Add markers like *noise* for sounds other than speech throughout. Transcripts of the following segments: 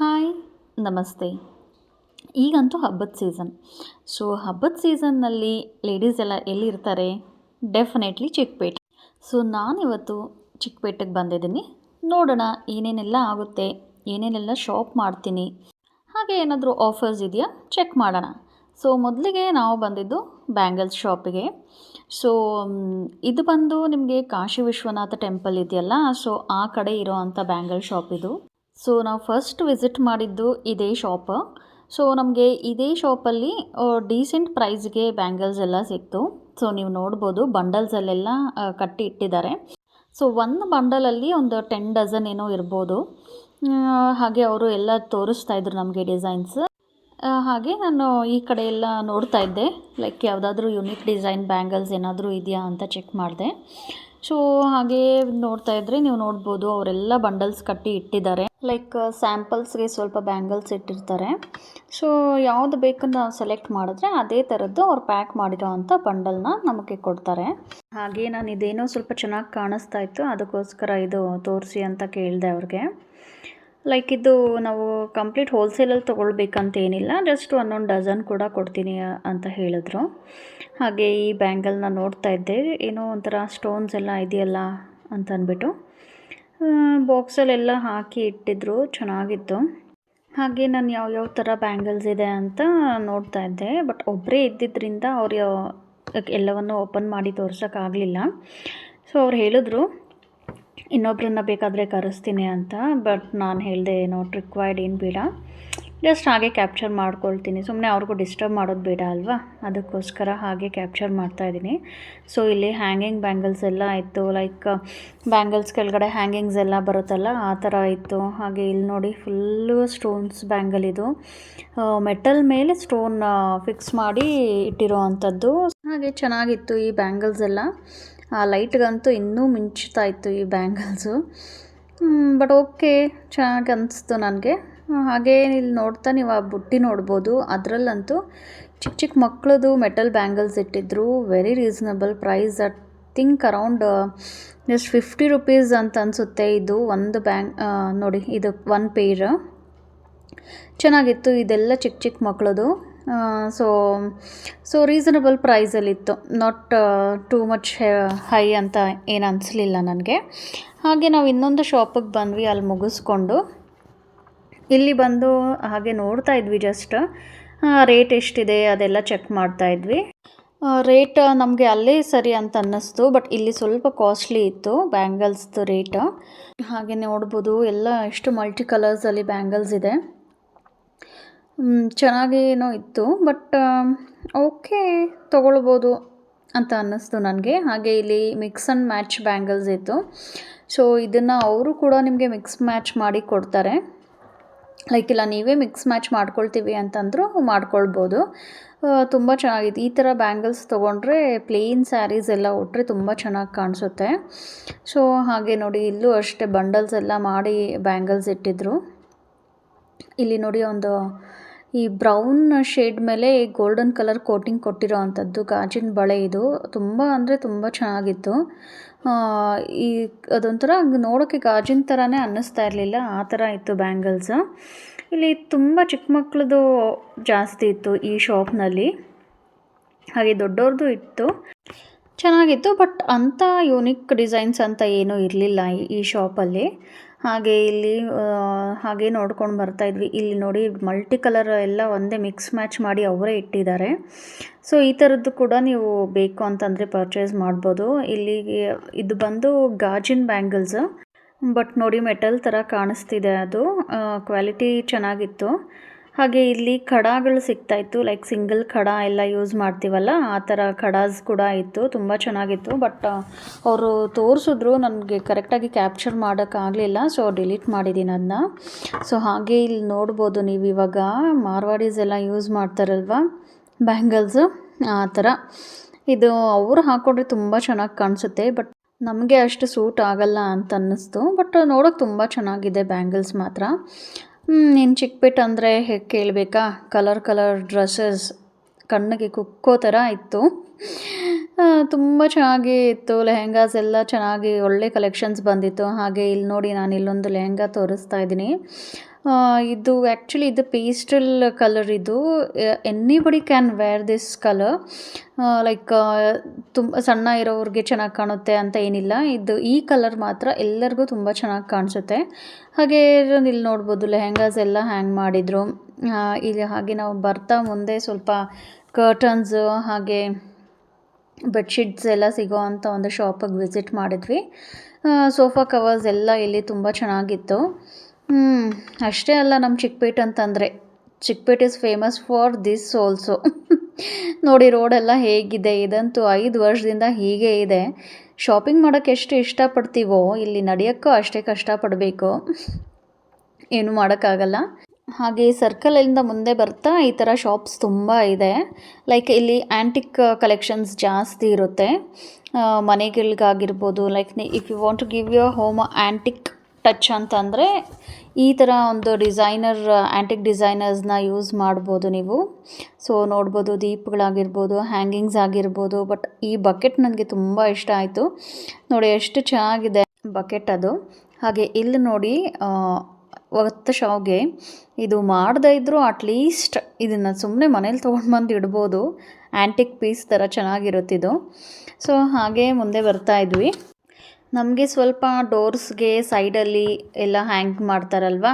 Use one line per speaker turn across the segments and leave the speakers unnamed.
Hi, ನಮಸ್ತೆ. ಈಗಂತೂ ಹಬ್ಬದ ಸೀಸನ್ ಸೊ ಹಬ್ಬದ ಸೀಸನ್ನಲ್ಲಿ ಲೇಡೀಸ್ ಎಲ್ಲ ಎಲ್ಲಿರ್ತಾರೆ? ಡೆಫಿನೆಟ್ಲಿ ಚಿಕ್ಕಪೇಟೆ ಸೊ ನಾನಿವತ್ತು ಚಿಕ್ಕಪೇಟೆಗೆ ಬಂದಿದ್ದೀನಿ. ನೋಡೋಣ, ಏನೇನೆಲ್ಲ ಆಗುತ್ತೆ, ಏನೇನೆಲ್ಲ ಶಾಪ್ ಮಾಡ್ತೀನಿ. ಹಾಗೆ ಏನಾದರೂ ಆಫರ್ಸ್ ಇದೆಯಾ ಚೆಕ್ ಮಾಡೋಣ. ಸೊ ಮೊದಲಿಗೆ ನಾವು ಬಂದಿದ್ದು ಬ್ಯಾಂಗಲ್ಸ್ ಶಾಪಿಗೆ ಸೊ ಇದು ಬಂದು ನಿಮಗೆ ಕಾಶಿ ವಿಶ್ವನಾಥ ಟೆಂಪಲ್ ಇದೆಯಲ್ಲ ಸೊ ಆ ಕಡೆ ಇರೋ ಅಂಥ ಬ್ಯಾಂಗಲ್ ಶಾಪ್ ಇದು. ಸೊ ನಾವು ಫಸ್ಟ್ ವಿಸಿಟ್ ಮಾಡಿದ್ದು ಇದೇ ಶಾಪ್ ಸೊ ನಮಗೆ ಇದೇ ಶಾಪಲ್ಲಿ ಡೀಸೆಂಟ್ ಪ್ರೈಸ್ಗೆ ಬ್ಯಾಂಗಲ್ಸ್ ಎಲ್ಲ ಸಿಕ್ತು. ಸೊ ನೀವು ನೋಡ್ಬೋದು ಬಂಡಲ್ಸಲ್ಲೆಲ್ಲ ಕಟ್ಟಿ ಇಟ್ಟಿದ್ದಾರೆ. ಸೊ ಒಂದು ಬಂಡಲಲ್ಲಿ ಒಂದು ಟೆನ್ ಡಜನ್ ಏನೋ ಇರ್ಬೋದು. ಹಾಗೆ ಅವರು ಎಲ್ಲ ತೋರಿಸ್ತಾ ಇದ್ರು ನಮಗೆ ಡಿಸೈನ್ಸ್ ಹಾಗೆ ನಾನು ಈ ಕಡೆ ಎಲ್ಲ ನೋಡ್ತಾ ಇದ್ದೆ. ಲೈಕ್ ಯಾವುದಾದ್ರೂ ಯುನಿಕ್ ಡಿಸೈನ್ ಬ್ಯಾಂಗಲ್ಸ್ ಏನಾದರೂ ಇದೆಯಾ ಅಂತ ಚೆಕ್ ಮಾಡಿದೆ. ಸೊ ಹಾಗೆ ನೋಡ್ತಾ ಇದ್ರೆ ನೀವು ನೋಡ್ಬೋದು ಅವರೆಲ್ಲ ಬಂಡಲ್ಸ್ ಕಟ್ಟಿ ಇಟ್ಟಿದ್ದಾರೆ. ಲೈಕ್ ಸ್ಯಾಂಪಲ್ಸ್ಗೆ ಸ್ವಲ್ಪ ಬ್ಯಾಂಗಲ್ಸ್ ಇಟ್ಟಿರ್ತಾರೆ. ಸೊ ಯಾವುದು ಬೇಕು ನಾವು ಸೆಲೆಕ್ಟ್ ಮಾಡಿದ್ರೆ ಅದೇ ಥರದ್ದು ಅವ್ರು ಪ್ಯಾಕ್ ಮಾಡಿರೋ ಅಂಥ ಬಂಡಲ್ನ ನಮಗೆ ಕೊಡ್ತಾರೆ. ಹಾಗೆ ನಾನು ಇದೇನೋ ಸ್ವಲ್ಪ ಚೆನ್ನಾಗಿ ಕಾಣಿಸ್ತಾ ಇತ್ತು, ಅದಕ್ಕೋಸ್ಕರ ಇದು ತೋರಿಸಿ ಅಂತ ಕೇಳಿದೆ ಅವ್ರಿಗೆ. ಲೈಕ್ ಇದು ನಾವು ಕಂಪ್ಲೀಟ್ ಹೋಲ್ಸೇಲಲ್ಲಿ ತೊಗೊಳ್ಬೇಕಂತ ಏನಿಲ್ಲ ಜಸ್ಟ್ ಒಂದೊಂದು ಡಜನ್ ಕೂಡ ಕೊಡ್ತೀನಿ ಅಂತ ಹೇಳಿದ್ರು. ಹಾಗೆ ಈ ಬ್ಯಾಂಗಲ್ನ ನೋಡ್ತಾ ಇದ್ದೆ, ಏನೋ ಒಂಥರ ಸ್ಟೋನ್ಸ್ ಎಲ್ಲ ಇದೆಯಲ್ಲ ಅಂತ ಅಂದ್ಬಿಟ್ಟು. ಬಾಕ್ಸಲ್ಲೆಲ್ಲ ಹಾಕಿ ಇಟ್ಟಿದ್ರು, ಚೆನ್ನಾಗಿತ್ತು. ಹಾಗೆ ನಾನು ಯಾವ್ಯಾವ ಥರ ಬ್ಯಾಂಗಲ್ಸ್ ಇದೆ ಅಂತ ನೋಡ್ತಾ ಇದ್ದೆ ಬಟ್ ಒಬ್ಬರೇ ಇದ್ದಿದ್ದರಿಂದ ಅವ್ರು ಎಲ್ಲವನ್ನು ಓಪನ್ ಮಾಡಿ ತೋರ್ಸೋಕ್ಕಾಗಲಿಲ್ಲ ಸೊ ಅವ್ರು ಹೇಳಿದ್ರು ಇನ್ನೊಬ್ಬರನ್ನ ಬೇಕಾದರೆ ಕರೆಸ್ತೀನಿ ಅಂತ ಬಟ್ ನಾನು ಹೇಳಿದೆ ಟ್ರಿಕ್ ರಿಕ್ವೈರ್ಡ್ ಏನು ಬೇಡ. ಜಸ್ಟ್ ಹಾಗೆ ಕ್ಯಾಪ್ಚರ್ ಮಾಡ್ಕೊಳ್ತೀನಿ. ಸುಮ್ಮನೆ ಅವ್ರಿಗೂ ಡಿಸ್ಟರ್ಬ್ ಮಾಡೋದು ಬೇಡ ಅಲ್ವಾ? ಅದಕ್ಕೋಸ್ಕರ ಹಾಗೆ ಕ್ಯಾಪ್ಚರ್ ಮಾಡ್ತಾಯಿದ್ದೀನಿ ಸೊ ಇಲ್ಲಿ ಹ್ಯಾಂಗಿಂಗ್ ಬ್ಯಾಂಗಲ್ಸ್ ಎಲ್ಲ ಇತ್ತು. ಲೈಕ್ ಬ್ಯಾಂಗಲ್ಸ್ ಕೆಳಗಡೆ ಹ್ಯಾಂಗಿಂಗ್ಸ್ ಎಲ್ಲ ಬರುತ್ತಲ್ಲ, ಆ ಥರ ಇತ್ತು. ಹಾಗೆ ಇಲ್ಲಿ ನೋಡಿ ಫುಲ್ಲು ಸ್ಟೋನ್ಸ್ ಬ್ಯಾಂಗಲ್ ಇದು. ಮೆಟಲ್ ಮೇಲೆ ಸ್ಟೋನ್ ಫಿಕ್ಸ್ ಮಾಡಿ ಇಟ್ಟಿರೋ ಅಂಥದ್ದು ಹಾಗೆ ಚೆನ್ನಾಗಿತ್ತು ಈ ಬ್ಯಾಂಗಲ್ಸ್ ಎಲ್ಲ. ಆ ಲೈಟ್ಗಂತೂ ಇನ್ನೂ ಮಿಂಚ್ತಾ ಇತ್ತು ಈ ಬ್ಯಾಂಗಲ್ಸು. ಬಟ್ ಓಕೆ, ಚೆನ್ನಾಗಿ ಅನಿಸ್ತು ನನಗೆ. ಹಾಗೇ ಇಲ್ಲಿ ನೋಡ್ತಾ ನೀವು ಆ ಬುಟ್ಟಿ ನೋಡ್ಬೋದು. ಅದರಲ್ಲಂತೂ ಚಿಕ್ಕ ಚಿಕ್ಕ ಮಕ್ಕಳದು ಮೆಟಲ್ ಬ್ಯಾಂಗಲ್ಸ್ ಇಟ್ಟಿದ್ರು. Very reasonable price at think around just fifty rupees ಅಂತ ಅನಿಸುತ್ತೆ ಇದು ಒಂದು ಬ್ಯಾಂಗ್ ನೋಡಿ, ಇದು ಒನ್ ಪೇರ್ ಚೆನ್ನಾಗಿತ್ತು. ಇದೆಲ್ಲ ಚಿಕ್ಕ ಚಿಕ್ಕ ಮಕ್ಕಳದು ಸೊ ಸೊ ರೀಸನಬಲ್ ಪ್ರೈಸಲ್ಲಿತ್ತು ನಾಟ್ ಟೂ ಮಚ್ ಹೈ ಅಂತ ಏನು ಅನಿಸ್ಲಿಲ್ಲ ನನಗೆ. ಹಾಗೆ ನಾವು ಇನ್ನೊಂದು ಶಾಪಿಗೆ ಬಂದ್ವಿ ಅಲ್ಲಿ ಮುಗಿಸ್ಕೊಂಡು. ಇಲ್ಲಿ ಬಂದು ಹಾಗೆ ನೋಡ್ತಾ ಇದ್ವಿ ಜಸ್ಟ್ ರೇಟ್ ಎಷ್ಟಿದೆ ಅದೆಲ್ಲ ಚೆಕ್ ಮಾಡ್ತಾ ಇದ್ವಿ. ರೇಟ್ ನಮಗೆ ಅಲ್ಲೇ ಸರಿ ಅಂತ ಅನ್ನಿಸ್ತು ಬಟ್ ಇಲ್ಲಿ ಸ್ವಲ್ಪ ಕಾಸ್ಟ್ಲಿ ಇತ್ತು ಬ್ಯಾಂಗಲ್ಸ್ದು ರೇಟ್ ಹಾಗೆ ನೋಡ್ಬೋದು, ಎಲ್ಲ ಎಷ್ಟು ಮಲ್ಟಿ ಕಲರ್ಸಲ್ಲಿ ಬ್ಯಾಂಗಲ್ಸ್ ಇದೆ. ಮ್, ಚೆನ್ನಾಗೇನೋ ಇತ್ತು ಬಟ್ ಓಕೆ ತೊಗೊಳ್ಬೋದು ಅಂತ ಅನ್ನಿಸ್ತು ನನಗೆ. ಹಾಗೆ ಇಲ್ಲಿ ಮಿಕ್ಸ್ ಆ್ಯಂಡ್ ಮ್ಯಾಚ್ ಬ್ಯಾಂಗಲ್ಸ್ ಇತ್ತು. ಸೊ ಇದನ್ನು ಅವರು ಕೂಡ ನಿಮಗೆ ಮಿಕ್ಸ್ ಮ್ಯಾಚ್ ಮಾಡಿ ಕೊಡ್ತಾರೆ. ಲೈಕ್ ಇಲ್ಲ ನೀವೇ ಮಿಕ್ಸ್ ಮ್ಯಾಚ್ ಮಾಡ್ಕೊಳ್ತೀವಿ ಅಂತಂದರೂ ಮಾಡ್ಕೊಳ್ಬೋದು. ತುಂಬ ಚೆನ್ನಾಗಿದೆ ಈ ಥರ ಬ್ಯಾಂಗಲ್ಸ್ ತೊಗೊಂಡ್ರೆ ಪ್ಲೇನ್ ಸ್ಯಾರೀಸ್ ಎಲ್ಲ ಉಟ್ಟರೆ ತುಂಬ ಚೆನ್ನಾಗಿ ಕಾಣಿಸುತ್ತೆ. ಸೊ ಹಾಗೆ ನೋಡಿ ಇಲ್ಲೂ ಅಷ್ಟೇ ಬಂಡಲ್ಸ್ ಎಲ್ಲ ಮಾಡಿ ಬ್ಯಾಂಗಲ್ಸ್ ಇಟ್ಟಿದ್ರು. ಇಲ್ಲಿ ನೋಡಿ ಒಂದು ಈ ಬ್ರೌನ್ ಶೇಡ್ ಮೇಲೆ ಗೋಲ್ಡನ್ ಕಲರ್ ಕೋಟಿಂಗ್ ಕೊಟ್ಟಿರೋ ಅಂಥದ್ದು ಗಾಜಿನ ಬಳೆ ಇದು. ತುಂಬ ಅಂದರೆ ತುಂಬ ಚೆನ್ನಾಗಿತ್ತು. ಈ ಅದೊಂಥರ ನೋಡೋಕ್ಕೆ ಗಾಜಿನ ಥರನೇ ಅನ್ನಿಸ್ತಾ ಇರಲಿಲ್ಲ. ಆ ಥರ ಇತ್ತು ಬ್ಯಾಂಗಲ್ಸ್. ಇಲ್ಲಿ ತುಂಬ ಚಿಕ್ಕ ಮಕ್ಕಳದು ಜಾಸ್ತಿ ಇತ್ತು ಈ ಶಾಪ್ನಲ್ಲಿ. ಹಾಗೆ ದೊಡ್ಡವ್ರದ್ದು ಇತ್ತು. ಚೆನ್ನಾಗಿತ್ತು, ಬಟ್ ಅಂಥ ಯೂನಿಕ್ ಡಿಸೈನ್ಸ್ ಅಂತ ಏನೂ ಇರಲಿಲ್ಲ ಈ ಶಾಪಲ್ಲಿ. ಹಾಗೆ ಇಲ್ಲಿ ಹಾಗೆ ನೋಡ್ಕೊಂಡು ಬರ್ತಾ ಇದ್ವಿ. ಇಲ್ಲಿ ನೋಡಿ ಮಲ್ಟಿ ಕಲರ್ ಎಲ್ಲ ಒಂದೇ ಮಿಕ್ಸ್ ಮ್ಯಾಚ್ ಮಾಡಿ ಅವರೇ ಇಟ್ಟಿದ್ದಾರೆ. ಸೊ ಈ ಥರದ್ದು ಕೂಡ ನೀವು ಬೇಕು ಅಂತಂದರೆ ಪರ್ಚೇಸ್ ಮಾಡ್ಬೋದು. ಇಲ್ಲಿಗೆ ಇದು ಬಂದು ಗಾಜಿನ ಬ್ಯಾಂಗಲ್ಸ್ ಬಟ್ ನೋಡಿ ಮೆಟಲ್ ಥರ ಕಾಣಿಸ್ತಿದೆ ಅದು. ಕ್ವಾಲಿಟಿ ಚೆನ್ನಾಗಿತ್ತು. ಹಾಗೆ ಇಲ್ಲಿ ಖಡಾಗಳು ಸಿಗ್ತಾಯಿತ್ತು ಲೈಕ್ ಸಿಂಗಲ್ ಖಡ ಎಲ್ಲ ಯೂಸ್ ಮಾಡ್ತೀವಲ್ಲ, ಆ ಥರ ಖಡಾಸ್ ಕೂಡ ಇತ್ತು, ತುಂಬ ಚೆನ್ನಾಗಿತ್ತು. ಬಟ್ ಅವರು ತೋರಿಸಿದ್ರು ನನಗೆ ಕರೆಕ್ಟಾಗಿ ಕ್ಯಾಪ್ಚರ್ ಮಾಡೋಕ್ಕಾಗಲಿಲ್ಲ ಸೊ ಡಿಲೀಟ್ ಮಾಡಿದ್ದೀನಿ ಅದನ್ನ ಸೊ ಹಾಗೆ ಇಲ್ಲಿ ನೋಡ್ಬೋದು ನೀವು ಇವಾಗ ಮಾರ್ವಾಡೀಸ್ ಎಲ್ಲ ಯೂಸ್ ಮಾಡ್ತಾರಲ್ವ ಬ್ಯಾಂಗಲ್ಸು ಆ ಥರ ಇದು ಅವರು ಹಾಕ್ಕೊಂಡ್ರೆ ತುಂಬ ಚೆನ್ನಾಗಿ ಕಾಣಿಸುತ್ತೆ ಬಟ್ ನಮಗೆ ಅಷ್ಟು ಸೂಟ್ ಆಗಲ್ಲ ಅಂತ ಅನ್ನಿಸ್ತು. ಬಟ್ ನೋಡೋಕೆ ತುಂಬ ಚೆನ್ನಾಗಿದೆ ಬ್ಯಾಂಗಲ್ಸ್ ಮಾತ್ರ. ನೀನು ಚಿಕ್ಕಬಿಟ್ಟು ಅಂದರೆ ಹೇಗೆ ಕೇಳಬೇಕಾ? ಕಲರ್ ಕಲರ್ ಡ್ರೆಸ್ಸಸ್ ಕಣ್ಣಿಗೆ ಕುಕ್ಕೋ ಥರ ಇತ್ತು. ತುಂಬ ಚೆನ್ನಾಗಿ ಇತ್ತು. ಲೆಹೆಂಗಾಸ್ ಎಲ್ಲ ಚೆನ್ನಾಗಿ ಒಳ್ಳೆ ಕಲೆಕ್ಷನ್ಸ್ ಬಂದಿತ್ತು. ಹಾಗೆ ಇಲ್ಲಿ ನೋಡಿ ನಾನು ಇಲ್ಲೊಂದು ಲೆಹೆಂಗಾ ತೋರಿಸ್ತಾ ಇದ್ದೀನಿ. ಇದು ಆ್ಯಕ್ಚುಲಿ ಇದು ಪೇಸ್ಟಲ್ ಕಲರ್ ಇದು. Anybody can wear this colour like ತುಂಬ ಸಣ್ಣ ಇರೋರಿಗೆ ಚೆನ್ನಾಗಿ ಕಾಣುತ್ತೆ ಅಂತ ಏನಿಲ್ಲ. ಇದು ಈ ಕಲರ್ ಮಾತ್ರ ಎಲ್ಲರಿಗೂ ತುಂಬ ಚೆನ್ನಾಗಿ ಕಾಣಿಸುತ್ತೆ. ಹಾಗೆ ಇಲ್ಲಿ ನೋಡ್ಬೋದು, ಲೆಹೆಂಗಾಸ್ ಎಲ್ಲ ಹ್ಯಾಂಗ್ ಮಾಡಿದರು. ಇಲ್ಲಿ ಹಾಗೆ ನಾವು ಬರ್ತಾ ಮುಂದೆ ಸ್ವಲ್ಪ ಕರ್ಟನ್ಸ್ ಹಾಗೆ ಬೆಡ್ಶೀಟ್ಸ್ ಎಲ್ಲ ಸಿಗೋ ಅಂತ ಒಂದು ಶಾಪಿಗೆ ವಿಸಿಟ್ ಮಾಡಿದ್ವಿ. ಸೋಫಾ ಕವರ್ಸ್ ಎಲ್ಲ ಇಲ್ಲಿ ತುಂಬ ಚೆನ್ನಾಗಿತ್ತು. ಅಷ್ಟೇ ಅಲ್ಲ ನಮ್ಮ ಚಿಕ್ಕಪೇಟೆ ಅಂತಂದರೆ. Chikkapete is famous for this also ನೋಡಿ ರೋಡೆಲ್ಲ ಹೇಗಿದೆ. ಇದಂತೂ ಐದು ವರ್ಷದಿಂದ ಹೀಗೆ ಇದೆ. ಶಾಪಿಂಗ್ ಮಾಡೋಕ್ಕೆ ಎಷ್ಟು ಇಷ್ಟಪಡ್ತೀವೋ, ಇಲ್ಲಿ ನಡೆಯೋಕ್ಕೂ ಅಷ್ಟೇ ಕಷ್ಟಪಡಬೇಕು. ಏನು ಮಾಡೋಕ್ಕಾಗಲ್ಲ. ಹಾಗೆ ಸರ್ಕಲಿಂದ ಮುಂದೆ ಬರ್ತಾ ಈ ಥರ ಶಾಪ್ಸ್ ತುಂಬ ಇದೆ. ಲೈಕ್ ಇಲ್ಲಿ ಆ್ಯಂಟಿಕ್ ಕಲೆಕ್ಷನ್ಸ್ ಜಾಸ್ತಿ ಇರುತ್ತೆ. ಮನೆಗಳಿಗಾಗಿರ್ಬೋದು like if you want to give your home antique touch ಅಂತಂದರೆ ಈ ಥರ ಒಂದು ಡಿಸೈನರ್ ಆ್ಯಂಟಿಕ್ ಡಿಸೈನರ್ಸ್ನ ಯೂಸ್ ಮಾಡ್ಬೋದು ನೀವು. ಸೊ ನೋಡ್ಬೋದು, ದೀಪಗಳಾಗಿರ್ಬೋದು ಹ್ಯಾಂಗಿಂಗ್ಸ್ ಆಗಿರ್ಬೋದು ಬಟ್ ಈ ಬಕೆಟ್ ನನಗೆ ತುಂಬ ಇಷ್ಟ ಆಯಿತು. ನೋಡಿ, ಎಷ್ಟು ಚೆನ್ನಾಗಿದೆ ಬಕೆಟ್ ಅದು. ಹಾಗೆ ಇಲ್ಲಿ ನೋಡಿ ಒತ್ತು ಶಾವ್ಗೆ ಇದು ಮಾಡದೇ ಇದ್ದರೂ ಅಟ್ಲೀಸ್ಟ್ ಇದನ್ನು ಸುಮ್ಮನೆ ಮನೇಲಿ ತೊಗೊಂಡು ಬಂದು ಇಡ್ಬೋದು. ಆ್ಯಂಟಿಕ್ ಪೀಸ್ ಥರ ಚೆನ್ನಾಗಿರುತ್ತಿದ್ದು ಸೊ ಹಾಗೆ ಮುಂದೆ ಬರ್ತಾ ಇದ್ವಿ. ನಮಗೆ ಸ್ವಲ್ಪ ಡೋರ್ಸ್ಗೆ ಸೈಡಲ್ಲಿ ಎಲ್ಲ ಹ್ಯಾಂಗ್ ಮಾಡ್ತಾರಲ್ವ?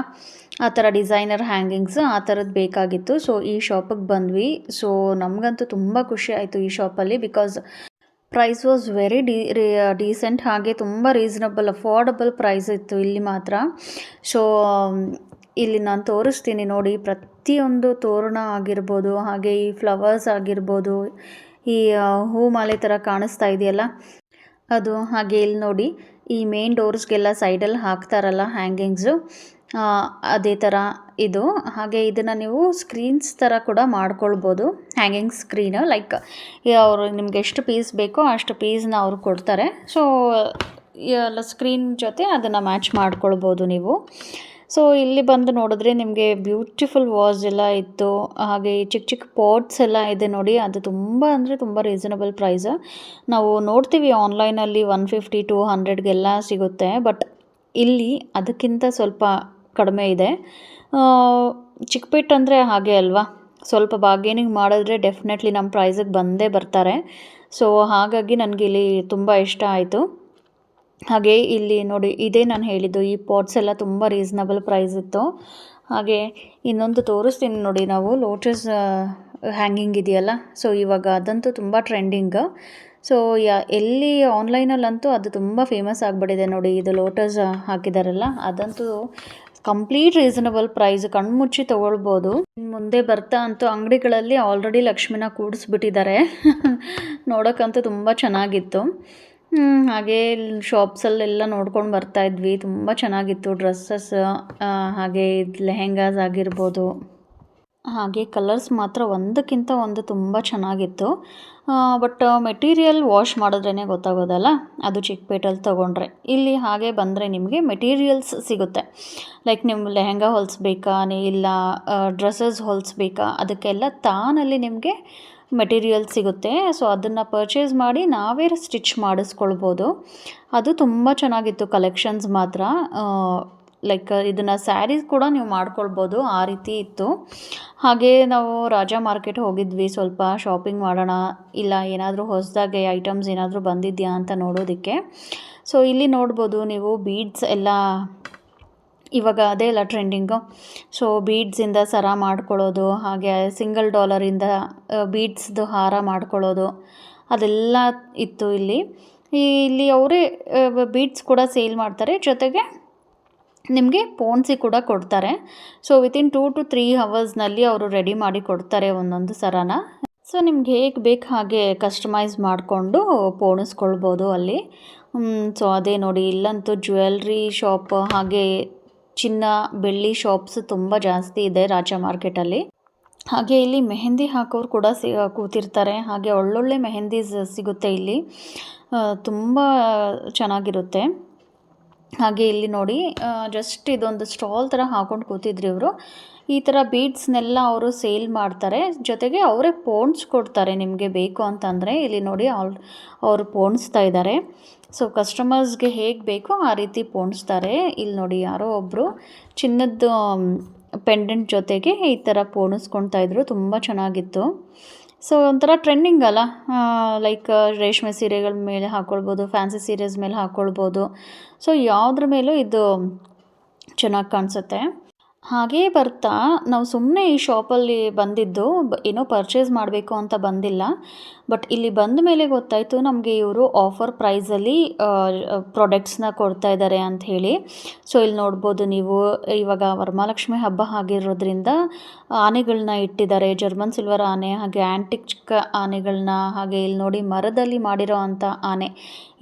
ಆ ಥರ ಡಿಸೈನರ್ ಹ್ಯಾಂಗಿಂಗ್ಸ್ ಆ ಥರದ್ದು ಬೇಕಾಗಿತ್ತು. ಸೊ, ಈ ಶಾಪಿಗೆ ಬಂದ್ವಿ. ಸೊ, ನಮಗಂತೂ ತುಂಬ ಖುಷಿ ಆಯಿತು ಈ ಶಾಪಲ್ಲಿ ಬಿಕಾಸ್ ಪ್ರೈಸ್ ವಾಸ್ ವೆರಿ ಡಿ ಡೀಸೆಂಟ್ ಹಾಗೆ ತುಂಬ ರೀಸನಬಲ್, ಅಫೋರ್ಡಬಲ್ ಪ್ರೈಸ್ ಇತ್ತು ಇಲ್ಲಿ ಮಾತ್ರ. ಸೊ ಇಲ್ಲಿ ನಾನು ತೋರಿಸ್ತೀನಿ ನೋಡಿ. ಪ್ರತಿಯೊಂದು ತೋರಣ ಆಗಿರ್ಬೋದು, ಹಾಗೆ ಈ ಫ್ಲವರ್ಸ್ ಆಗಿರ್ಬೋದು, ಈ ಹೂ ಮಾಲೆ ಥರ ಕಾಣಿಸ್ತಾ ಇದೆಯಲ್ಲ? ಅದು ಹಾಗೆ ಇಲ್ಲಿ ನೋಡಿ, ಈ ಮೇನ್ ಡೋರ್ಸ್ಗೆಲ್ಲ ಸೈಡಲ್ಲಿ ಹಾಕ್ತಾರಲ್ಲ ಹ್ಯಾಂಗಿಂಗ್ಸು ಅದೇ ಥರ ಇದು. ಹಾಗೆ ಇದನ್ನು ನೀವು ಸ್ಕ್ರೀನ್ಸ್ ಥರ ಕೂಡ ಮಾಡ್ಕೊಳ್ಬೋದು ಹ್ಯಾಂಗಿಂಗ್ ಸ್ಕ್ರೀನು ಲೈಕ್ ಅವರು ನಿಮ್ಗೆ ಎಷ್ಟು ಪೀಸ್ ಬೇಕೋ ಅಷ್ಟು ಪೀಸ್ನ ಅವರು ಕೊಡ್ತಾರೆ. ಸೊ ಎಲ್ಲ ಸ್ಕ್ರೀನ್ ಜೊತೆ ಅದನ್ನು ಮ್ಯಾಚ್ ಮಾಡ್ಕೊಳ್ಬೋದು ನೀವು. ಸೊ ಇಲ್ಲಿ ಬಂದು ನೋಡಿದ್ರೆ ನಿಮಗೆ ಬ್ಯೂಟಿಫುಲ್ ವಾಸ್ ಎಲ್ಲ ಇತ್ತು. ಹಾಗೆ ಚಿಕ್ಕ ಚಿಕ್ಕ ಪಾಟ್ಸ್ ಎಲ್ಲ ಇದೆ ನೋಡಿ. ಅದು ತುಂಬ ಅಂದರೆ ತುಂಬ ರೀಸನಬಲ್ ಪ್ರೈಸ್ ನಾವು ನೋಡ್ತೀವಿ ಆನ್ಲೈನಲ್ಲಿ ಒನ್ ಫಿಫ್ಟಿ ಟು ಹಂಡ್ರೆಡ್ಗೆಲ್ಲ ಸಿಗುತ್ತೆ. ಬಟ್ ಇಲ್ಲಿ ಅದಕ್ಕಿಂತ ಸ್ವಲ್ಪ ಕಡಿಮೆ ಇದೆ. ಚಿಕ್ಕಪೇಟ್ ಅಂದರೆ ಹಾಗೆ ಅಲ್ವಾ? ಸ್ವಲ್ಪ ಬಾರ್ಗೇನಿಂಗ್ ಮಾಡಿದ್ರೆ ಡೆಫಿನೆಟ್ಲಿ ನಮ್ಮ ಪ್ರೈಸಿಗೆ ಬಂದೇ ಬರ್ತಾರೆ. ಸೊ ಹಾಗಾಗಿ ನನಗೆ ಇಲ್ಲಿ ತುಂಬ ಇಷ್ಟ ಆಯಿತು. ಹಾಗೆ ಇಲ್ಲಿ ನೋಡಿ, ಇದೇ ನಾನು ಹೇಳಿದ್ದು, ಈ ಪಾಟ್ಸ್ ಎಲ್ಲ ತುಂಬ ರೀಸನಬಲ್ ಪ್ರೈಸ್ ಇತ್ತು. ಹಾಗೆ ಇನ್ನೊಂದು ತೋರಿಸ್ತೀನಿ ನೋಡಿ ನಾವು ಲೋಟಸ್ ಹ್ಯಾಂಗಿಂಗ್ ಇದೆಯಲ್ಲ? ಸೊ ಇವಾಗ ಅದಂತೂ ತುಂಬ ಟ್ರೆಂಡಿಂಗ್ ಸೊ ಯಾ, ಎಲ್ಲಿ ಆನ್ಲೈನಲ್ಲಂತೂ ಅದು ತುಂಬ ಫೇಮಸ್ ಆಗಿಬಿಟ್ಟಿದೆ ನೋಡಿ, ಇದು ಲೋಟಸ್ ಹಾಕಿದಾರಲ್ಲ? ಅದಂತೂ ಕಂಪ್ಲೀಟ್ ರೀಸನಬಲ್ ಪ್ರೈಸ್ ಕಣ್ಮುಚ್ಚಿ ತೊಗೊಳ್ಬೋದು. ಮುಂದೆ ಬರ್ತಾ ಅಂತೂ ಅಂಗಡಿಗಳಲ್ಲಿ ಆಲ್ರೆಡಿ ಲಕ್ಷ್ಮಿನ ಕೂಡಿಸ್ಬಿಟ್ಟಿದ್ದಾರೆ. *laughs* ನೋಡೋಕ್ಕಂತೂ ತುಂಬ ಚೆನ್ನಾಗಿತ್ತು. ಹಾಗೆ ಶಾಪ್ಸಲ್ಲೆಲ್ಲ ನೋಡ್ಕೊಂಡು ಬರ್ತಾ ಇದ್ವಿ. ತುಂಬ ಚೆನ್ನಾಗಿತ್ತು ಡ್ರೆಸ್ಸಸ್ ಹಾಗೆ ಲೆಹೆಂಗಾಸ್ ಆಗಿರ್ಬೋದು. ಹಾಗೆ ಕಲರ್ಸ್ ಮಾತ್ರ ಒಂದಕ್ಕಿಂತ ಒಂದು ತುಂಬ ಚೆನ್ನಾಗಿತ್ತು. ಬಟ್ ಮೆಟೀರಿಯಲ್ ವಾಶ್ ಮಾಡಿದ್ರೇ ಗೊತ್ತಾಗೋದಲ್ಲ? ಅದು ಚಿಕ್ಕಪೇಟಲ್ಲಿ ತೊಗೊಂಡ್ರೆ. ಇಲ್ಲಿ ಹಾಗೆ ಬಂದರೆ ನಿಮಗೆ ಮೆಟೀರಿಯಲ್ಸ್ ಸಿಗುತ್ತೆ. ಲೈಕ್ ನಿಮ್ಮ ಲೆಹೆಂಗಾ ಹೊಲಿಸ್ಬೇಕಾ ಇಲ್ಲ ಡ್ರೆಸ್ಸಸ್ ಹೊಲಿಸ್ಬೇಕಾ, ಅದಕ್ಕೆಲ್ಲ ತಾನಲ್ಲಿ ನಿಮಗೆ ಮೆಟೀರಿಯಲ್ ಸಿಗುತ್ತೆ. ಸೊ ಅದನ್ನು ಪರ್ಚೇಸ್ ಮಾಡಿ ನಾವೇ ಸ್ಟಿಚ್ ಮಾಡಿಸ್ಕೊಳ್ಬೋದು. ಅದು ತುಂಬ ಚೆನ್ನಾಗಿತ್ತು ಕಲೆಕ್ಷನ್ಸ್ ಮಾತ್ರ. ಲೈಕ್ ಇದನ್ನು ಸ್ಯಾರೀಸ್ ಕೂಡ ನೀವು ಮಾಡ್ಕೊಳ್ಬೋದು. ಆ ರೀತಿ ಇತ್ತು. ಹಾಗೆ ನಾವು ರಾಜ ಮಾರ್ಕೆಟ್ ಹೋಗಿದ್ವಿ. ಸ್ವಲ್ಪ ಶಾಪಿಂಗ್ ಮಾಡೋಣ. ಇಲ್ಲ, ಏನಾದರೂ ಹೊಸದಾಗಿ ಐಟಮ್ಸ್ ಏನಾದರೂ ಬಂದಿದೆಯಾ ಅಂತ ನೋಡೋದಕ್ಕೆ. ಸೊ ಇಲ್ಲಿ ನೋಡ್ಬೋದು ನೀವು ಬೀಡ್ಸ್ ಎಲ್ಲ ಇವಾಗ ಅದೇ ಅಲ್ಲ ಟ್ರೆಂಡಿಂಗು ಸೊ ಬೀಡ್ಸಿಂದ ಸರ ಮಾಡ್ಕೊಳ್ಳೋದು, ಹಾಗೆ ಸಿಂಗಲ್ ಡಾಲರಿಂದ ಬೀಡ್ಸ್ದು ಹಾರ ಮಾಡ್ಕೊಳ್ಳೋದು, ಅದೆಲ್ಲ ಇತ್ತು ಇಲ್ಲಿ. ಇಲ್ಲಿ ಅವರೇ ಬೀಡ್ಸ್ ಕೂಡ ಸೇಲ್ ಮಾಡ್ತಾರೆ. ಜೊತೆಗೆ ನಿಮಗೆ ಪೋನ್ಸಿ ಕೂಡ ಕೊಡ್ತಾರೆ. So within two to three ಅವರ್ಸ್ನಲ್ಲಿ ಅವರು ರೆಡಿ ಮಾಡಿ ಕೊಡ್ತಾರೆ ಒಂದೊಂದು ಸರನ. ಸೊ ನಿಮ್ಗೆ ಹೇಗೆ ಬೇಕು ಹಾಗೆ ಕಸ್ಟಮೈಸ್ ಮಾಡಿಕೊಂಡು ಪೋಣಿಸ್ಕೊಳ್ಬೋದು ಅಲ್ಲಿ. ಸೊ ಅದೇ ನೋಡಿ, ಇಲ್ಲಂತೂ ಜ್ಯುವೆಲ್ರಿ ಶಾಪ್ ಹಾಗೆ ಚಿನ್ನ, ಬೆಳ್ಳಿ ಶಾಪ್ಸ್ ತುಂಬ ಜಾಸ್ತಿ ಇದೆ ರಾಜ ಮಾರ್ಕೆಟಲ್ಲಿ ಹಾಗೆ ಇಲ್ಲಿ ಮೆಹಂದಿ ಹಾಕೋರು ಕೂಡ ಸಿ ಕೂತಿರ್ತಾರೆ. ಹಾಗೆ ಒಳ್ಳೊಳ್ಳೆ ಮೆಹಂದಿ ಸಿಗುತ್ತೆ ಇಲ್ಲಿ. ತುಂಬ ಚೆನ್ನಾಗಿರುತ್ತೆ. ಹಾಗೆ ಇಲ್ಲಿ ನೋಡಿ ಜಸ್ಟ್ ಇದೊಂದು ಸ್ಟಾಲ್ ಥರ ಹಾಕೊಂಡು ಕೂತಿದ್ರು ಇವರು. ಈ ಥರ ಬೀಡ್ಸ್ನೆಲ್ಲ ಅವರು ಸೇಲ್ ಮಾಡ್ತಾರೆ. ಜೊತೆಗೆ ಅವರೇ ಪೋಣಿಸ್ಕೊಡ್ತಾರೆ ನಿಮಗೆ ಬೇಕು ಅಂತಂದರೆ. ಇಲ್ಲಿ ನೋಡಿ ಅವ್ರು ಅವರು ಪೋಣಿಸ್ತಾ ಇದ್ದಾರೆ ಸೊ ಕಸ್ಟಮರ್ಸ್ಗೆ ಹೇಗೆ ಬೇಕೋ ಆ ರೀತಿ ಪೋಣಿಸ್ತಾರೆ. ಇಲ್ಲಿ ನೋಡಿ ಯಾರೋ ಒಬ್ಬರು ಚಿನ್ನದ ಪೆಂಡೆಂಟ್ ಜೊತೆಗೆ ಈ ಥರ ಪೋಣಿಸ್ಕೊಳ್ತಾ ಇದ್ರು. ತುಂಬ ಚೆನ್ನಾಗಿತ್ತು. ಸೊ ಒಂಥರ ಟ್ರೆಂಡಿಂಗ್ ಅಲ್ಲ. ಲೈಕ್ ರೇಷ್ಮೆ ಸೀರೆಗಳ ಮೇಲೆ ಹಾಕ್ಕೊಳ್ಬೋದು ಫ್ಯಾನ್ಸಿ ಸೀರೆಸ್ ಮೇಲೆ ಹಾಕ್ಕೊಳ್ಬೋದು ಸೊ ಯಾವುದ್ರ ಮೇಲೂ ಇದು ಚೆನ್ನಾಗಿ ಕಾಣಿಸುತ್ತೆ. ಹಾಗೇ ಬರ್ತಾ, ನಾವು ಸುಮ್ಮನೆ ಈ ಶಾಪಲ್ಲಿ ಬಂದಿದ್ದು ಏನೋ ಪರ್ಚೇಸ್ ಮಾಡಬೇಕು ಅಂತ ಬಂದಿಲ್ಲ. ಬಟ್ ಇಲ್ಲಿ ಬಂದ ಮೇಲೆ ಗೊತ್ತಾಯಿತು ನಮಗೆ ಇವರು ಆಫರ್ ಪ್ರೈಸಲ್ಲಿ ಪ್ರಾಡಕ್ಟ್ಸ್ನ ಕೊಡ್ತಾ ಇದ್ದಾರೆ ಅಂತ ಹೇಳಿ. ಸೊ ಇಲ್ಲಿ ನೋಡ್ಬೋದು ನೀವು, ಇವಾಗ ವರಮಹಾಲಕ್ಷ್ಮಿ ಹಬ್ಬ ಆಗಿರೋದ್ರಿಂದ ಆನೆಗಳನ್ನ ಇಟ್ಟಿದ್ದಾರೆ. ಜರ್ಮನ್ ಸಿಲ್ವರ್ ಆನೆ, ಹಾಗೆ ಆ್ಯಂಟಿಕ್ ಚಿಕ್ಕ ಆನೆಗಳನ್ನ ಹಾಗೆ ಇಲ್ಲಿ ನೋಡಿ ಮರದಲ್ಲಿ ಮಾಡಿರೋ ಅಂಥ ಆನೆ.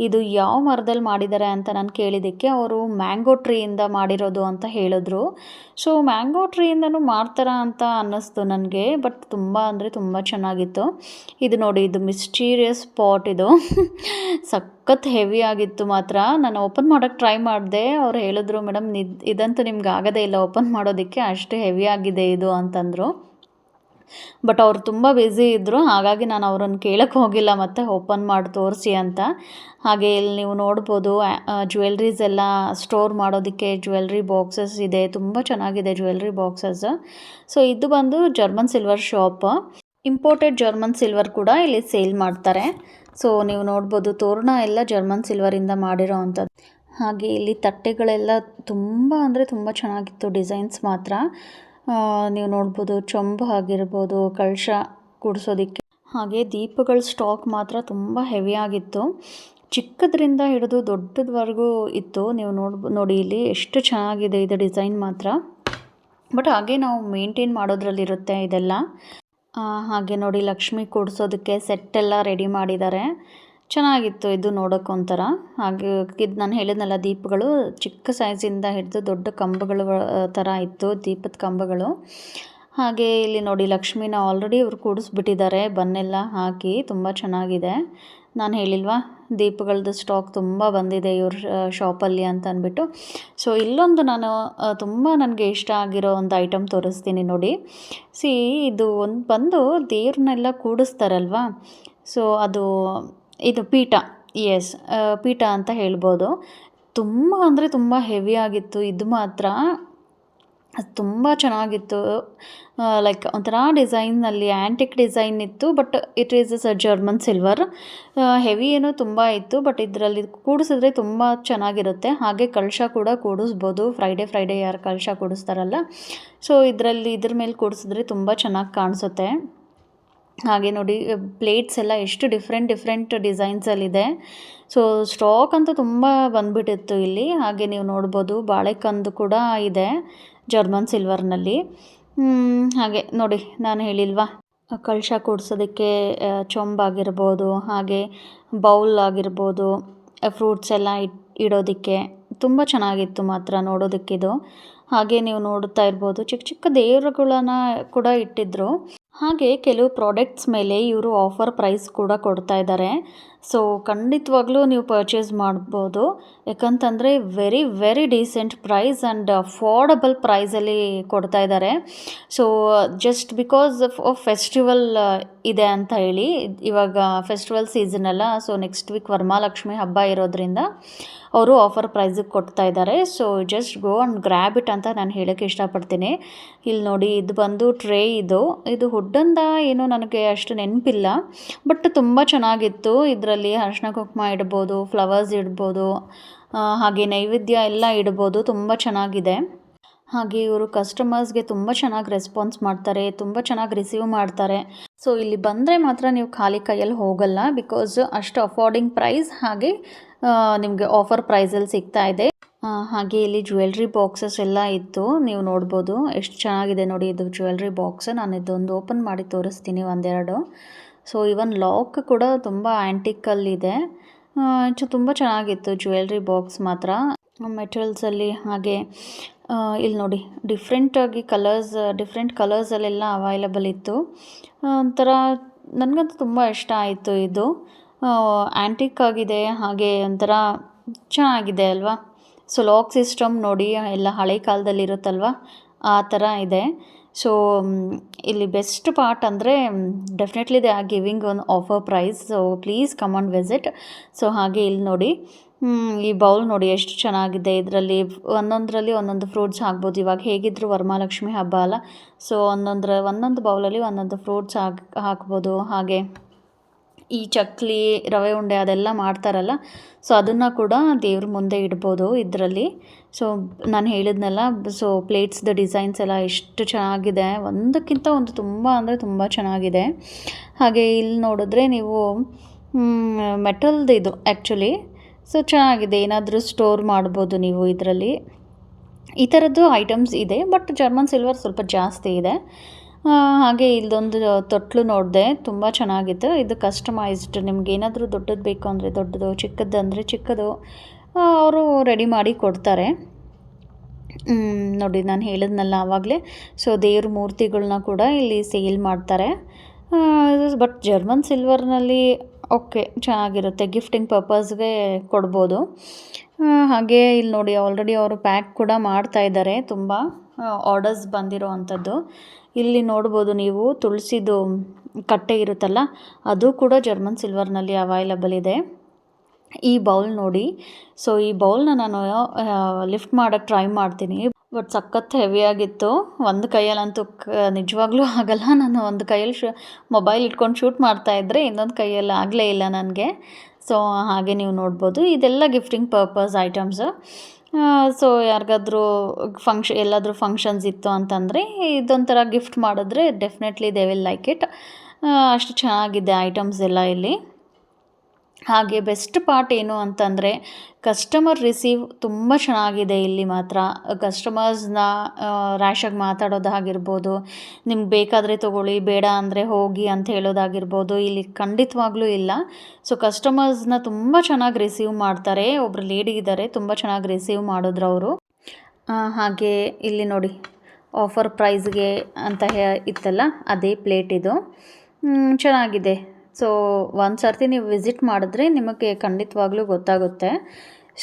ಇದು ಯಾವ ಮರದಲ್ಲಿ ಮಾಡಿದ್ದಾರೆ ಅಂತ ನಾನು ಕೇಳಿದ್ದಕ್ಕೆ ಅವರು ಮ್ಯಾಂಗೋ ಟ್ರೀಯಿಂದ ಮಾಡಿರೋದು ಅಂತ ಹೇಳಿದ್ರು. ಸೊ ಮ್ಯಾಂಗೋ ಟ್ರೀಯಿಂದನೂ ಮಾಡ್ತಾರ ಅಂತ ಅನ್ನಿಸ್ತು ನನಗೆ ಬಟ್ ತುಂಬ ಅಂದರೆ ತುಂಬ ಚೆನ್ನಾಗಿತ್ತು. ಇದು ನೋಡಿ ಇದು ಮಿಸ್ಟೀರಿಯಸ್ ಪಾಟ್ ಇದು. ಸಖತ್ ಹೆವಿ ಆಗಿತ್ತು ಮಾತ್ರ. ನಾನು ಓಪನ್ ಮಾಡೋಕ್ಕೆ ಟ್ರೈ ಮಾಡಿದೆ. ಅವ್ರು ಹೇಳಿದ್ರು, ಮೇಡಮ್, ನಿದ್, ಇದಂತೂ ನಿಮ್ಗೆ ಆಗೋದೇ ಇಲ್ಲ. ಓಪನ್ ಮಾಡೋದಕ್ಕೆ ಅಷ್ಟು ಹೆವಿ ಆಗಿದೆ ಇದು ಅಂತಂದರು. ಬಟ್ ಅವ್ರು ತುಂಬ ಬ್ಯುಸಿ ಇದ್ದರು ಹಾಗಾಗಿ ನಾನು ಅವ್ರನ್ನ ಕೇಳೋಕ್ಕೆ ಹೋಗಿಲ್ಲ. ಮತ್ತು ಓಪನ್ ಮಾಡಿ ತೋರಿಸಿ ಅಂತ. ಹಾಗೆ ಇಲ್ಲಿ ನೀವು ನೋಡ್ಬೋದು ಜ್ಯುವೆಲ್ರೀಸ್ ಎಲ್ಲ ಸ್ಟೋರ್ ಮಾಡೋದಕ್ಕೆ ಜ್ಯುವೆಲ್ರಿ ಬಾಕ್ಸಸ್ ಇದೆ. ತುಂಬ ಚೆನ್ನಾಗಿದೆ ಜ್ಯುವೆಲ್ರಿ ಬಾಕ್ಸಸ್ ಸೊ ಇದು ಬಂದು German silver shop imported German silver ಕೂಡ ಇಲ್ಲಿ ಸೇಲ್ ಮಾಡ್ತಾರೆ. ಸೊ ನೀವು ನೋಡ್ಬೋದು ತೋರಣ ಎಲ್ಲ ಜರ್ಮನ್ ಸಿಲ್ವರಿಂದ ಮಾಡಿರೋ ಅಂಥದ್ದು. ಹಾಗೆ ಇಲ್ಲಿ ತಟ್ಟೆಗಳೆಲ್ಲ ತುಂಬ ಅಂದರೆ ತುಂಬ ಚೆನ್ನಾಗಿತ್ತು ಡಿಸೈನ್ಸ್ ಮಾತ್ರ. ನೀವು ನೋಡ್ಬೋದು ಚೊಂಬು ಆಗಿರ್ಬೋದು, ಕಳಶ ಗುಡಿಸೋದಕ್ಕೆ. ಹಾಗೆ ದೀಪಗಳ ಸ್ಟಾಕ್ ಮಾತ್ರ ತುಂಬ ಹೆವಿ ಆಗಿತ್ತು. ಚಿಕ್ಕದ್ರಿಂದ ಹಿಡಿದು ದೊಡ್ಡದವರೆಗೂ ಇತ್ತು. ನೀವು ನೋಡ್ಬೋ ನೋಡಿ ಇಲ್ಲಿ ಎಷ್ಟು ಚೆನ್ನಾಗಿದೆ ಇದು ಡಿಸೈನ್ ಮಾತ್ರ. ಬಟ್ ಹಾಗೆ ನಾವು ಮೇಂಟೈನ್ ಮಾಡೋದ್ರಲ್ಲಿರುತ್ತೆ ಇದೆಲ್ಲ. ಹಾಗೆ ನೋಡಿ ಲಕ್ಷ್ಮಿ ಕೂಡಿಸೋದಕ್ಕೆ ಸೆಟ್ ಎಲ್ಲ ರೆಡಿ ಮಾಡಿದ್ದಾರೆ. ಚೆನ್ನಾಗಿತ್ತು ಇದು ನೋಡೋಕೆ ಒಂಥರ. ಹಾಗೆ ಇದು ನಾನು ಹೇಳಿದ್ನಲ್ಲ, ದೀಪಗಳು ಚಿಕ್ಕ ಸೈಜಿಂದ ಹಿಡಿದು ದೊಡ್ಡ ಕಂಬಗಳು ಥರ ಇತ್ತು, ದೀಪದ ಕಂಬಗಳು. ಹಾಗೆ ಇಲ್ಲಿ ನೋಡಿ ಲಕ್ಷ್ಮಿನ ಆಲ್ರೆಡಿ ಇವರು ಕೂಡಿಸ್ಬಿಟ್ಟಿದ್ದಾರೆ, ಬನ್ನೆಲ್ಲ ಹಾಕಿ, ತುಂಬ ಚೆನ್ನಾಗಿದೆ. ನಾನು ಹೇಳಿಲ್ವಾ? ದೀಪಗಳದ್ದು ಸ್ಟಾಕ್ ತುಂಬ ಬಂದಿದೆ ಇವ್ರ ಶಾಪಲ್ಲಿ ಅಂತ ಅಂದ್ಬಿಟ್ಟು. ಸೊ ಇಲ್ಲೊಂದು ನಾನು ತುಂಬ ನನಗೆ ಇಷ್ಟ ಆಗಿರೋ ಒಂದು ಐಟಮ್ ತೋರಿಸ್ತೀನಿ ನೋಡಿ. ಸಿ ಇದು ಒಂದು ಬಂದು ದೇವ್ರನ್ನೆಲ್ಲ ಕೂಡಿಸ್ತಾರಲ್ವಾ? ಸೊ ಅದು, ಇದು ಪೀಠ. ಎಸ್ ಪೀಠ ಅಂತ ಹೇಳ್ಬೋದು. ತುಂಬ ಅಂದರೆ ತುಂಬ ಹೆವಿ ಆಗಿತ್ತು. ಇದು ಮಾತ್ರ ಅದು ತುಂಬ ಚೆನ್ನಾಗಿತ್ತು. ಲೈಕ್ ಒಂಥರ ಡಿಸೈನ್ನಲ್ಲಿ ಆ್ಯಂಟಿಕ್ ಡಿಸೈನ್ ಇತ್ತು but it is a German silver heavy ಏನೋ ತುಂಬ ಇತ್ತು ಬಟ್ ಇದರಲ್ಲಿ ಕೂಡಿಸಿದ್ರೆ ತುಂಬ ಚೆನ್ನಾಗಿರುತ್ತೆ. ಹಾಗೆ ಕಳಶ ಕೂಡ ಕೂಡಿಸ್ಬೋದು. ಫ್ರೈಡೇ ಫ್ರೈಡೇ ಯಾರು ಕಳಶ ಕೂಡಿಸ್ತಾರಲ್ಲ? ಸೊ ಇದರಲ್ಲಿ ಇದ್ರ ಮೇಲೆ ಕೂಡಿಸಿದ್ರೆ ತುಂಬ ಚೆನ್ನಾಗಿ ಕಾಣಿಸುತ್ತೆ. ಹಾಗೆ ನೋಡಿ ಪ್ಲೇಟ್ಸ್ ಎಲ್ಲ ಎಷ್ಟು ಡಿಫ್ರೆಂಟ್ ಡಿಫ್ರೆಂಟ್ ಡಿಸೈನ್ಸಲ್ಲಿದೆ ಸೊ ಸ್ಟಾಕ್ ಅಂತೂ ತುಂಬ ಬಂದ್ಬಿಟ್ಟಿತ್ತು ಇಲ್ಲಿ. ಹಾಗೆ ನೀವು ನೋಡ್ಬೋದು, ಬಾಳೆಕಂದು ಕೂಡ ಇದೆ. ಜರ್ಮನ್ ಸಿಲ್ವರ್ನಲ್ಲಿ. ಹಾಗೆ ನೋಡಿ, ನಾನು ಹೇಳಿಲ್ವಾ? ಕಳಶ ಕೂಡ್ಸೋದಕ್ಕೆ ಚೊಂಬ್ ಆಗಿರ್ಬೋದು, ಹಾಗೆ ಬೌಲ್ ಆಗಿರ್ಬೋದು ಫ್ರೂಟ್ಸ್ ಎಲ್ಲ ಇಟ್, ಇಡೋದಕ್ಕೆ ತುಂಬ ಚೆನ್ನಾಗಿತ್ತು ಮಾತ್ರ ನೋಡೋದಕ್ಕಿದು. ಹಾಗೆ ನೀವು ನೋಡ್ತಾ ಇರ್ಬೋದು, ಚಿಕ್ಕ ಚಿಕ್ಕ ದೇವರುಗಳನ್ನ ಕೂಡ ಇಟ್ಟಿದ್ರು. ಹಾಗೆ ಕೆಲವು ಪ್ರಾಡಕ್ಟ್ಸ್ ಮೇಲೆ ಇವರು ಆಫರ್ ಪ್ರೈಸ್ ಕೂಡ ಕೊಡ್ತಾ ಇದ್ದಾರೆ. ಸೊ ಖಂಡಿತವಾಗ್ಲೂ ನೀವು ಪರ್ಚೇಸ್ ಮಾಡ್ಬೋದು. ಯಾಕಂತಂದರೆ very very decent price and affordable ಪ್ರೈಸಲ್ಲಿ ಕೊಡ್ತಾ ಇದ್ದಾರೆ. So just because of festival ಇದೆ ಅಂತ ಹೇಳಿ, ಇವಾಗ ಫೆಸ್ಟಿವಲ್ ಸೀಸನ್ ಅಲ್ಲ ಸೊ ನೆಕ್ಸ್ಟ್ ವೀಕ್ ವರ್ಮಾಲಕ್ಷ್ಮಿ ಹಬ್ಬ ಇರೋದ್ರಿಂದ ಅವರು ಆಫರ್ ಪ್ರೈಸಿಗೆ ಕೊಡ್ತಾ ಇದ್ದಾರೆ. So just go and grab it ಅಂತ ನಾನು ಹೇಳೋಕ್ಕೆ ಇಷ್ಟಪಡ್ತೀನಿ. ಇಲ್ಲಿ ನೋಡಿ, ಇದು ಬಂದು ಟ್ರೇ ಇದು. ಇದು ಹುಡ್ಡಂದ ಏನೋ ನನಗೆ ಅಷ್ಟು ನೆನಪಿಲ್ಲ. ಬಟ್ ತುಂಬ ಚೆನ್ನಾಗಿತ್ತು. ಇದರಲ್ಲಿ ಅರಿಶಿನ ಕುಂಕುಮ ಇಡ್ಬೋದು ಫ್ಲವರ್ಸ್ ಇಡ್ಬೋದು ಹಾಗೆ ನೈವೇದ್ಯ ಎಲ್ಲ ಇಡ್ಬೋದು. ತುಂಬ ಚೆನ್ನಾಗಿದೆ. ಹಾಗೆ ಇವರು ಕಸ್ಟಮರ್ಸ್ಗೆ ತುಂಬ ಚೆನ್ನಾಗಿ ರೆಸ್ಪಾನ್ಸ್ ಮಾಡ್ತಾರೆ, ತುಂಬ ಚೆನ್ನಾಗಿ ರಿಸೀವ್ ಮಾಡ್ತಾರೆ. ಸೊ ಇಲ್ಲಿ ಬಂದರೆ ಮಾತ್ರ ನೀವು ಖಾಲಿ ಕೈಯಲ್ಲಿ ಹೋಗಲ್ಲ ಬಿಕಾಸ್ ಅಷ್ಟು ಅಫೋರ್ಡಿಂಗ್ ಪ್ರೈಸ್ ಹಾಗೆ ನಿಮಗೆ ಆಫರ್ ಪ್ರೈಸಲ್ಲಿ ಸಿಗ್ತಾ ಇದೆ. ಹಾಗೆ ಇಲ್ಲಿ ಜ್ಯುವೆಲ್ರಿ ಬಾಕ್ಸಸ್ ಎಲ್ಲ ಇತ್ತು ನೀವು ನೋಡ್ಬೋದು. ಎಷ್ಟು ಚೆನ್ನಾಗಿದೆ ನೋಡಿ ಇದು ಜ್ಯುವೆಲ್ರಿ ಬಾಕ್ಸ್ ನಾನು ಇದೊಂದು ಓಪನ್ ಮಾಡಿ ತೋರಿಸ್ತೀನಿ ಒಂದೆರಡು. ಸೊ ಇವನ್ ಲಾಕ್ ಕೂಡ ತುಂಬ ಆ್ಯಂಟಿಕಲ್ಲಿದೆ ಚ ತುಂಬ ಚೆನ್ನಾಗಿತ್ತು ಜ್ಯುವೆಲ್ರಿ ಬಾಕ್ಸ್ ಮಾತ್ರ. ಮೆಟೀರಿಯಲ್ಸಲ್ಲಿ ಹಾಗೆ ಇಲ್ಲಿ ನೋಡಿ ಡಿಫ್ರೆಂಟಾಗಿ ಕಲರ್ಸ್ ಡಿಫ್ರೆಂಟ್ ಕಲರ್ಸಲ್ಲೆಲ್ಲ ಅವೈಲಬಲ್ ಇತ್ತು. ಒಂಥರ ನನಗಂತೂ ತುಂಬ ಇಷ್ಟ ಆಯಿತು ಇದು. ಆ್ಯಂಟಿಕ್ ಆಗಿದೆ, ಹಾಗೆ ಒಂಥರ ಚೆನ್ನಾಗಿದೆ ಅಲ್ವಾ? ಸೊ ಲಾಕ್ ಸಿಸ್ಟಮ್ ನೋಡಿ, ಎಲ್ಲ ಹಳೆ ಕಾಲದಲ್ಲಿ ಇರುತ್ತಲ್ವ? ಆ ಥರ ಇದೆ. ಸೊ ಇಲ್ಲಿ ಬೆಸ್ಟ್ ಪಾರ್ಟ್ ಅಂದರೆ definitely they are giving one offer price so please come on visit so ಹಾಗೆ ಇಲ್ಲಿ ನೋಡಿ ಈ ಬೌಲ್ ನೋಡಿ ಎಷ್ಟು ಚೆನ್ನಾಗಿದೆ. ಇದರಲ್ಲಿ ಒಂದೊಂದರಲ್ಲಿ ಒಂದೊಂದು ಫ್ರೂಟ್ಸ್ ಹಾಕ್ಬೋದು. ಇವಾಗ ಹೇಗಿದ್ರು ವರಮಹಾಲಕ್ಷ್ಮಿ ಹಬ್ಬ ಅಲ್ಲ. ಸೊ ಒಂದೊಂದರ, ಒಂದೊಂದು ಬೌಲಲ್ಲಿ ಒಂದೊಂದು ಫ್ರೂಟ್ಸ್ ಹಾಕ್, ಹಾಕ್ಬೋದು. ಹಾಗೆ. ಈ ಚಕ್ಲಿ, ರವೆ ಉಂಡೆ ಅದೆಲ್ಲ ಮಾಡ್ತಾರಲ್ಲ ಸೊ ಅದನ್ನು ಕೂಡ ದೇವ್ರ ಮುಂದೆ ಇಡ್ಬೋದು ಇದರಲ್ಲಿ. ಸೊ ನಾನು ಹೇಳಿದ್ನಲ್ಲ ಸೊ ಪ್ಲೇಟ್ಸ್ದು ಡಿಸೈನ್ಸ್ ಎಲ್ಲ ಎಷ್ಟು ಚೆನ್ನಾಗಿದೆ, ಒಂದಕ್ಕಿಂತ ಒಂದು ತುಂಬ ಅಂದರೆ ತುಂಬ ಚೆನ್ನಾಗಿದೆ. ಹಾಗೆ ಇಲ್ಲಿ ನೋಡಿದ್ರೆ ನೀವು ಮೆಟಲ್ದು ಇದು ಆ್ಯಕ್ಚುಲಿ ಸೊ ಚೆನ್ನಾಗಿದೆ, ಏನಾದರೂ ಸ್ಟೋರ್ ಮಾಡ್ಬೋದು ನೀವು ಇದರಲ್ಲಿ. ಈ ಥರದ್ದು ಐಟಮ್ಸ್ ಇದೆ ಬಟ್ ಜರ್ಮನ್ ಸಿಲ್ವರ್ ಸ್ವಲ್ಪ ಜಾಸ್ತಿ ಇದೆ. ಹಾಗೆ ಇಲ್ಲೊಂದು ತೊಟ್ಲು ನೋಡಿದೆ, ತುಂಬ ಚೆನ್ನಾಗಿತ್ತು. ಇದು ಕಸ್ಟಮೈಸ್ಡ್ ನಿಮ್ಗೆ ಏನಾದರೂ ದೊಡ್ಡದು ಬೇಕು ಅಂದರೆ ದೊಡ್ಡದು ಚಿಕ್ಕದ್ದು ಅಂದರೆ ಚಿಕ್ಕದು ಅವರು ರೆಡಿ ಮಾಡಿ ಕೊಡ್ತಾರೆ. ನೋಡಿ ನಾನು ಹೇಳಿದ್ನಲ್ಲ ಆವಾಗಲೇ ಸೊ ದೇವ್ರ ಮೂರ್ತಿಗಳನ್ನ ಕೂಡ ಇಲ್ಲಿ ಸೇಲ್ ಮಾಡ್ತಾರೆ. ಬಟ್ ಜರ್ಮನ್ ಸಿಲ್ವರ್ನಲ್ಲಿ ಓಕೆ ಚೆನ್ನಾಗಿರುತ್ತೆ. ಗಿಫ್ಟಿಂಗ್ ಪರ್ಪಸ್ಗೆ ಕೊಡ್ಬೋದು. ಹಾಗೆ ಇಲ್ಲಿ ನೋಡಿ ಆಲ್ರೆಡಿ ಅವರು ಪ್ಯಾಕ್ ಕೂಡ ಮಾಡ್ತಾ ಇದ್ದಾರೆ ತುಂಬ. ಆರ್ಡರ್ಸ್ ಬಂದಿರೋ ಅಂಥದ್ದು. ಇಲ್ಲಿ ನೋಡ್ಬೋದು ನೀವು ತುಳಸಿದು ಕಟ್ಟೆ ಇರುತ್ತಲ್ಲ, ಅದು ಕೂಡ ಜರ್ಮನ್ ಸಿಲ್ವರ್ನಲ್ಲಿ ಅವೈಲಬಲ್ ಇದೆ. ಈ ಬೌಲ್ ನೋಡಿ. ಸೊ ಈ ಬೌಲ್ನ ನಾನು ಲಿಫ್ಟ್ ಮಾಡೋಕ್ಕೆ ಟ್ರೈ ಮಾಡ್ತೀನಿ. ಬಟ್ ಸಖತ್ ಹೆವಿಯಾಗಿತ್ತು ಒಂದು ಕೈಯಲ್ಲಂತೂ ಕ, ನಿಜವಾಗ್ಲೂ ಆಗಲ್ಲ. ನಾನು ಒಂದು ಕೈಯಲ್ಲಿ ಶೂ ಮೊಬೈಲ್ ಇಟ್ಕೊಂಡು ಶೂಟ್ ಮಾಡ್ತಾಯಿದ್ರೆ ಇನ್ನೊಂದು ಕೈಯಲ್ಲಿ ಆಗಲೇ ಇಲ್ಲ ನನಗೆ. ಸೊ ಹಾಗೆ ನೀವು ನೋಡ್ಬೋದು. ಇದೆಲ್ಲ ಗಿಫ್ಟಿಂಗ್ ಪರ್ಪಸ್ ಐಟಮ್ಸು ಸೊ ಯಾರಿಗಾದ್ರೂ ಫಂಕ್ಷ ಎಲ್ಲಾದರೂ ಫಂಕ್ಷನ್ಸ್ ಇತ್ತು ಅಂತಂದರೆ ಇದೊಂಥರ ಗಿಫ್ಟ್ ಮಾಡಿದ್ರೆ definitely they will like it ಅಷ್ಟು ಚೆನ್ನಾಗಿದೆ ಐಟಮ್ಸ್ ಎಲ್ಲ ಇಲ್ಲಿ. ಹಾಗೆ ಬೆಸ್ಟ್ ಪಾರ್ಟ್ ಏನು ಅಂತಂದರೆ ಕಸ್ಟಮರ್ ರಿಸೀವ್ ತುಂಬ ಚೆನ್ನಾಗಿದೆ ಇಲ್ಲಿ ಮಾತ್ರ. ಕಸ್ಟಮರ್ಸ್ನ ರ್ಯಾಶಾಗಿ ಮಾತಾಡೋದಾಗಿರ್ಬೋದು ನಿಮ್ಗೆ ಬೇಕಾದರೆ ತೊಗೊಳ್ಳಿ, ಬೇಡ ಅಂದರೆ ಹೋಗಿ ಅಂತ ಹೇಳೋದಾಗಿರ್ಬೋದು ಇಲ್ಲಿ ಖಂಡಿತವಾಗ್ಲೂ ಇಲ್ಲ. ಸೊ ಕಸ್ಟಮರ್ಸ್ನ ತುಂಬ ಚೆನ್ನಾಗಿ ರಿಸೀವ್ ಮಾಡ್ತಾರೆ. ಒಬ್ಬರು ಲೇಡಿ ಇದ್ದಾರೆ ತುಂಬ ಚೆನ್ನಾಗಿ ರಿಸೀವ್ ಮಾಡಿದ್ರು ಅವರು. ಹಾಗೆ ಇಲ್ಲಿ ನೋಡಿ ಆಫರ್ ಪ್ರೈಸ್ಗೆ ಅಂತ ಹೇ, ಇತ್ತಲ್ಲ, ಅದೇ ಪ್ಲೇಟ್ ಇದು. ಚೆನ್ನಾಗಿದೆ. ಸೊ ಒಂದು ಸರ್ತಿ ನೀವು ವಿಸಿಟ್ ಮಾಡಿದ್ರೆ ನಿಮಗೆ ಖಂಡಿತವಾಗ್ಲೂ ಗೊತ್ತಾಗುತ್ತೆ.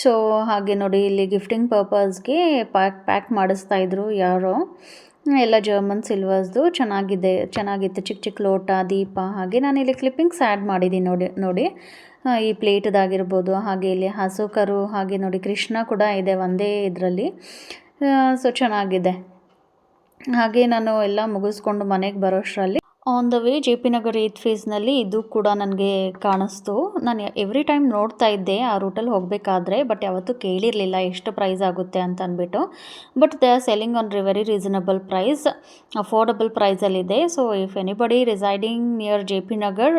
ಸೊ ಹಾಗೆ ನೋಡಿ, ಇಲ್ಲಿ ಗಿಫ್ಟಿಂಗ್ ಪರ್ಪಸ್ಗೆ ಪ್ಯಾಕ್ ಪ್ಯಾಕ್ ಮಾಡಿಸ್ತಾ ಇದ್ರು ಯಾರೋ. ಎಲ್ಲ ಜರ್ಮನ್ ಸಿಲ್ವರ್ಸ್ದು ಚೆನ್ನಾಗಿದೆ, ಚೆನ್ನಾಗಿತ್ತು. ಚಿಕ್ಕ ಚಿಕ್ಕ ಲೋಟ, ದೀಪ, ಹಾಗೆ ನಾನು ಇಲ್ಲಿ ಕ್ಲಿಪ್ಪಿಂಗ್ಸ್ ಆ್ಯಡ್ ಮಾಡಿದ್ದೀನಿ ನೋಡಿ ನೋಡಿ. ಈ ಪ್ಲೇಟ್ದಾಗಿರ್ಬೋದು ಹಾಗೆ ಇಲ್ಲಿ ಹಸು ಕರು ಹಾಗೆ ನೋಡಿ, ಕೃಷ್ಣ ಕೂಡ ಇದೆ ಒಂದೇ ಇದರಲ್ಲಿ. ಸೊ ಚೆನ್ನಾಗಿದೆ. ಹಾಗೆ ನಾನು ಎಲ್ಲ ಮುಗಿಸ್ಕೊಂಡು ಮನೆಗೆ ಬರೋಷ್ಟರಲ್ಲಿ on the way J P Nagar ಏತ್ ಫೇಸ್ನಲ್ಲಿ ಇದು ಕೂಡ ನನಗೆ ಕಾಣಿಸ್ತು. ನಾನು ಎವ್ರಿ ಟೈಮ್ ನೋಡ್ತಾ ಇದ್ದೆ ಆ ರೂಟಲ್ಲಿ ಹೋಗಬೇಕಾದ್ರೆ ಬಟ್ ಯಾವತ್ತೂ ಕೇಳಿರಲಿಲ್ಲ ಎಷ್ಟು ಪ್ರೈಸ್ ಆಗುತ್ತೆ ಅಂತ ಅಂದ್ಬಿಟ್ಟು. But they are selling on very reasonable price affordable ಪ್ರೈಸಲ್ಲಿದೆ so if anybody residing near J P Nagar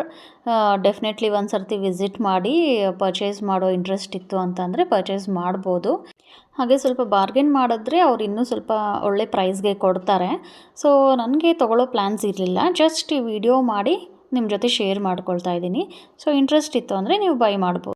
definitely ಒಂದು ಸರ್ತಿ ವಿಸಿಟ್ ಮಾಡಿ ಪರ್ಚೇಸ್ ಮಾಡೋ ಇಂಟ್ರೆಸ್ಟ್ ಇತ್ತು ಅಂತಂದರೆ ಪರ್ಚೇಸ್ ಮಾಡ್ಬೋದು. ಹಾಗೆ ಸ್ವಲ್ಪ ಬಾರ್ಗೇನ್ ಮಾಡಿದ್ರೆ ಅವ್ರು ಇನ್ನೂ ಸ್ವಲ್ಪ ಒಳ್ಳೆ ಪ್ರೈಸ್ಗೆ ಕೊಡ್ತಾರೆ. ಸೊ ನನಗೆ ತೊಗೊಳ್ಳೋ ಪ್ಲ್ಯಾನ್ಸ್ ಇರಲಿಲ್ಲ. ಜಸ್ಟ್ ಈ ವಿಡಿಯೋ ಮಾಡಿ ನಿಮ್ಮ ಜೊತೆ ಶೇರ್ ಮಾಡ್ಕೊಳ್ತಾ ಇದ್ದೀನಿ. ಸೊ ಇಂಟ್ರೆಸ್ಟ್ ಇತ್ತು ಅಂದರೆ ನೀವು ಬೈ ಮಾಡ್ಬೋದು.